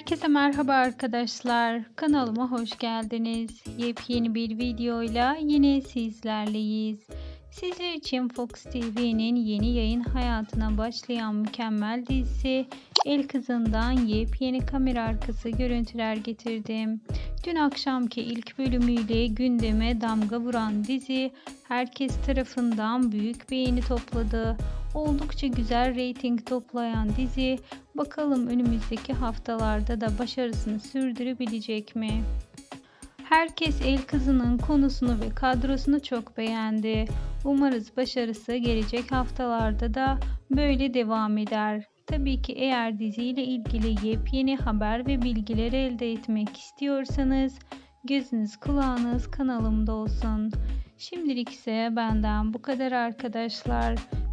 Herkese merhaba arkadaşlar. Kanalıma hoş geldiniz. Yepyeni bir videoyla yine sizlerleyiz. Sizler için Fox TV'nin yeni yayın hayatına başlayan mükemmel dizisi El Kızı'ndan yepyeni kamera arkası görüntüler getirdim. Dün akşamki ilk bölümüyle gündeme damga vuran dizi herkes tarafından büyük beğeni topladı. Oldukça güzel reyting toplayan dizi bakalım önümüzdeki haftalarda da başarısını sürdürebilecek mi? Herkes El Kızı'nın konusunu ve kadrosunu çok beğendi. Umarız başarısı gelecek haftalarda da böyle devam eder. Tabii ki eğer diziyle ilgili yepyeni haber ve bilgiler elde etmek istiyorsanız gözünüz kulağınız kanalımda olsun. Şimdilik ise benden bu kadar arkadaşlar.